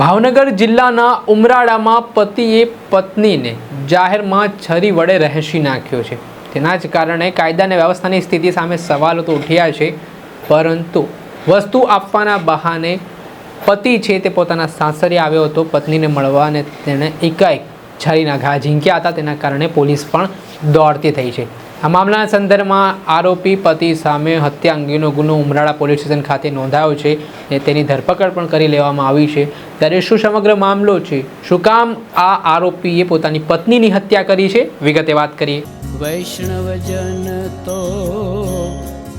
ભાવનગર જિલ્લાના ઉમરાળામાં પતિએ પત્નીને જાહેરમાં છરી વડે રહેશી નાખ્યો છે. તેના જ કારણે કાયદા અને વ્યવસ્થાની સ્થિતિ સામે સવાલો તો ઉઠ્યા છે, પરંતુ વસ્તુ આપવાના બહાને પતિ છે તે પોતાના સાસરે આવ્યો હતો. પત્નીને મળવા અને તેણે એકાએક છરીના ઘા ઝીંક્યા હતા. તેના કારણે પોલીસ પણ દોડતી થઈ છે. આ મામલાના સંદર્ભમાં આરોપી પતિ સામે હત્યા અંગેનો ગુનો ઉમરાળા પોલીસ સ્ટેશન ખાતે નોંધાયો છે અને તેની ધરપકડ પણ કરી લેવામાં આવી છે. ત્યારે શું સમગ્ર મામલો છે? શું કામ આ આરોપીએ પોતાની પત્નીની હત્યા કરી છે? વિગતે વાત કરીએ. વૈષ્ણવજન તો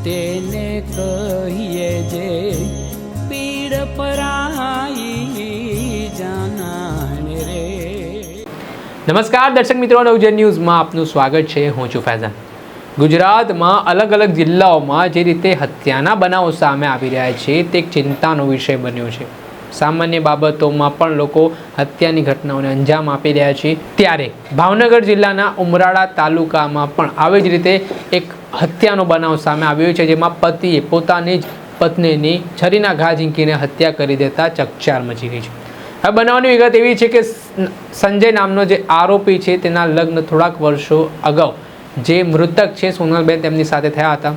તેને કહીએ જે પીડ પરાઈ જાનાને રે. નમસ્કાર દર્શક મિત્રો નવજન ન્યૂઝમાં આપનું સ્વાગત છે. હું છું ફૈઝાન. ગુજરાતમાં અલગ અલગ જિલ્લાઓમાં જે રીતે હત્યાના બનાવો સામે આવી રહ્યા છે, તે એક ચિંતાનો વિષય બન્યો છે. સામાન્ય બાબતોમાં પણ લોકો હત્યાની ઘટનાઓને અંજામ આપી રહ્યા છે. ત્યારે ભાવનગર જિલ્લાના ઉમરાળા તાલુકામાં પણ આવી જ રીતે એક હત્યાનો બનાવ સામે આવ્યો છે, જેમાં પતિએ પોતાની જ પત્નીની છરીના ઘા ઝીંકીને હત્યા કરી દેતા ચકચાર મચી ગઈ છે. આ બનાવની વિગત એવી છે કે સંજય નામનો જે આરોપી છે, તેના લગ્ન થોડાક વર્ષો અગાઉ જે મૃતક છે સોનલબેન તેમની સાથે થયા હતા.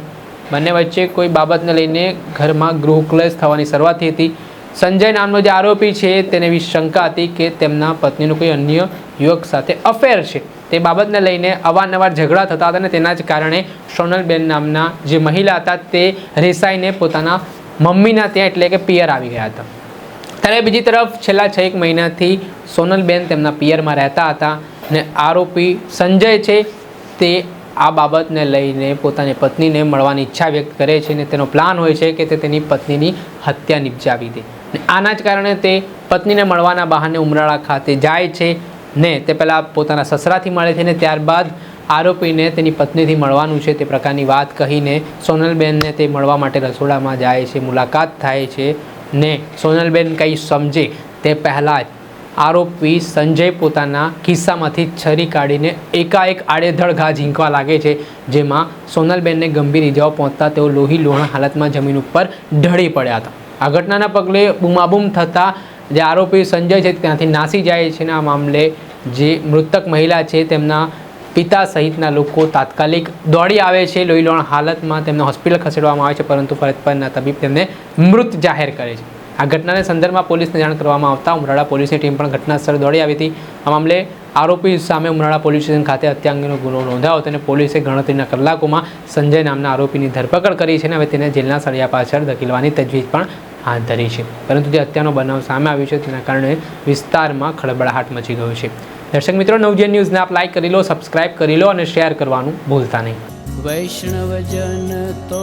બંને વચ્ચે કોઈ બાબતને લઈને ઘરમાં ગૃહ ક્લેશ થવાની શરૂઆત થઈ હતી. સંજય નામનો જે આરોપી છે તેને એવી શંકા હતી કે તેમના પત્નીનું કોઈ અન્ય યુવક સાથે અફેર છે. તે બાબતને લઈને અવારનવાર ઝઘડા થતા હતા અને તેના જ કારણે સોનલબેન નામના જે મહિલા હતા તે રેસાઈને પોતાના મમ્મીના ત્યાં એટલે કે પિયર આવી ગયા હતા. ત્યારે બીજી તરફ છેલ્લા છ એક મહિનાથી સોનલબેન તેમના પિયરમાં રહેતા હતા અને આરોપી સંજય છે તે આ બાબતને લઈને પોતાની પત્નીને મળવાની ઈચ્છા વ્યક્ત કરે છે અને તેનો પ્લાન હોય છે કે તે તેની પત્નીની હત્યા નિપજાવી દે. આના જ કારણે તે પત્નીને મળવાના બહાને ઉમરાળા ખાતે જાય છે ને તે પહેલાં પોતાના સસરાથી મળે છે ને ત્યારબાદ આરોપીને તેની પત્નીથી મળવાનું છે તે પ્રકારની વાત કહીને સોનલબેનને તે મળવા માટે રસોડામાં જાય છે, મુલાકાત થાય છે ને સોનલબેન કંઈ સમજે તે પહેલાં જ આરોપી સંજય પોતાના ખિસ્સામાંથી છરી કાઢીને એકાએક આડેધડ ઘા ઝીંકવા લાગે છે, જેમાં સોનલબેનને ગંભીર ઇજાઓ પહોંચતા તેઓ લોહી લોહણ હાલતમાં જમીન ઉપર ઢળી પડ્યા હતા. આ ઘટનાના પગલે બૂમાબૂમ થતાં જે આરોપી સંજય છે ત્યાંથી નાસી જાય છે આ મામલે જે મૃતક મહિલા છે, તેમના પિતા સહિતના લોકો તાત્કાલિક દોડી આવે છે. લોહી લોહણ હાલતમાં તેમને હોસ્પિટલ ખસેડવામાં આવે છે, પરંતુ ફરજ પરના તબીબ તેમને મૃત જાહેર કરે છે. આ ઘટનાને સંદર્ભમાં પોલીસને જાણ કરવામાં આવતા ઉમરાળા પોલીસની ટીમ પણ ઘટના સ્થળે દોડી આવી હતી. આ મામલે આરોપી સામે ઉમરાળા પોલીસ સ્ટેશન ખાતે હત્યા અંગેનો ગુનો નોંધાયો તેને પોલીસે ગણતરીના કલાકોમાં સંજય નામના આરોપીની ધરપકડ કરી છે અને હવે તેને જેલના સળિયા પાછળ ધકેલવાની તજવીજ પણ હાથ ધરી છે. પરંતુ જે હત્યાનો બનાવ સામે આવ્યો છે તેના કારણે વિસ્તારમાં ખળબળાહટ મચી ગયો છે. દર્શક મિત્રો નવજન ન્યૂઝને આપ લાઇક કરી લો, સબસ્ક્રાઇબ કરી લો અને શેર કરવાનું ભૂલતા નહીં. વૈષ્ણવજન તો